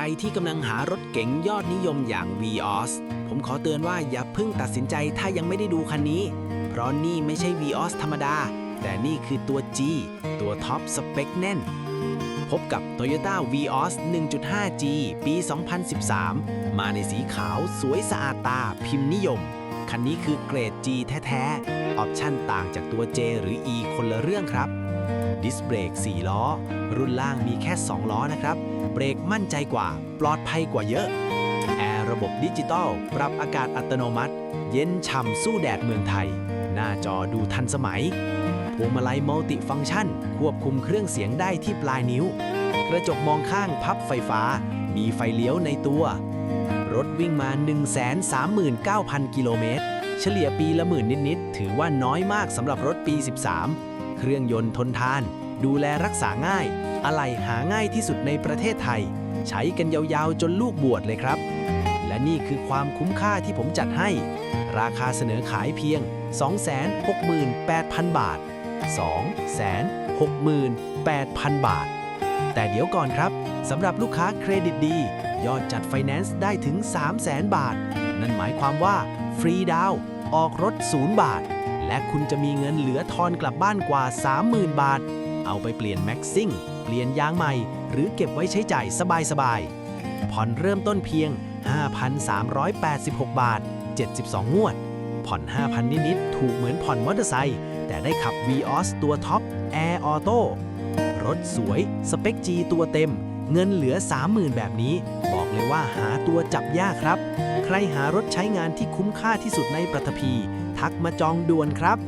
รที่กำลังหารถเก๋งยอดนิยมอย่าง Vios ผมขอเตือนว่าอย่าเพิ่งตัดสินใจถ้ายังไม่ได้ดูคันนี้ เพราะนี่ไม่ใช่ Vios ธรรมดา แต่นี่คือตัว G ตัวท็อปสเปคแน่น พบกับ Toyota Vios 1.5G ปี 2013 มาในสีขาวสวยสะอาดตาพิมพ์นิยม คันนี้คือเกรด G แท้ๆ ออปชั่นต่างจากตัว J หรือ E คนละเรื่องครับ ดิสเบรก 4 ล้อ รุ่นล่างมีแค่ 2 ล้อนะครับ เบรกมั่นใจกว่า ปลอดภัยกว่าเยอะ แอร์ระบบดิจิตอล ปรับอากาศอัตโนมัติ เย็นฉ่ำสู้แดดเมืองไทย หน้าจอดูทันสมัย พวงมาลัยมัลติฟังก์ชัน ควบคุมเครื่องเสียงได้ที่ปลายนิ้ว กระจกมองข้างพับไฟฟ้า มีไฟเลี้ยวในตัว รถวิ่งมา 139,000 กิโลเมตร เฉลี่ยปีละหมื่นนิด ๆ ถือว่าน้อยมากสำหรับรถปี 13 เครื่องยนต์ทนทาน ดูแลรักษาง่าย อะไหล่หาง่ายที่สุดในประเทศไทย ใช้กันยาว ๆ จนลูกบวชเลยครับ และนี่คือความคุ้มค่าที่ผมจัดให้ ราคาเสนอขายเพียง 268,000 บาท 268,000 บาท แต่เดี๋ยวก่อนครับสำหรับลูกค้าเครดิตดี ยอดจัดไฟแนนซ์ได้ถึง 300,000บาท นั่นหมายความว่า ฟรีดาวน์ออกรถ 0 บาท และคุณจะมีเงินเหลือทอนกลับบ้านกว่า 30,000 บาท เอาไปเปลี่ยนแม็กซิ่งเปลี่ยนยางใหม่ หรือเก็บไว้ใช้จ่ายสบายๆผ่อนเริ่มต้นเพียง 5,386 บาท 72 งวด ผ่อน 5,000 นิดๆถูกเหมือนผ่อนมอเตอร์ไซค์แต่ได้ขับ Vios ตัวท็อป Air Auto รถสวย สเปค G ตัวเต็ม เงินเหลือ 30,000 แบบนี้ บอกเลยว่าหาตัวจับยากครับ ใครหารถใช้งานที่คุ้มค่าที่สุดในปฐพีทักมาจองด่วนครับ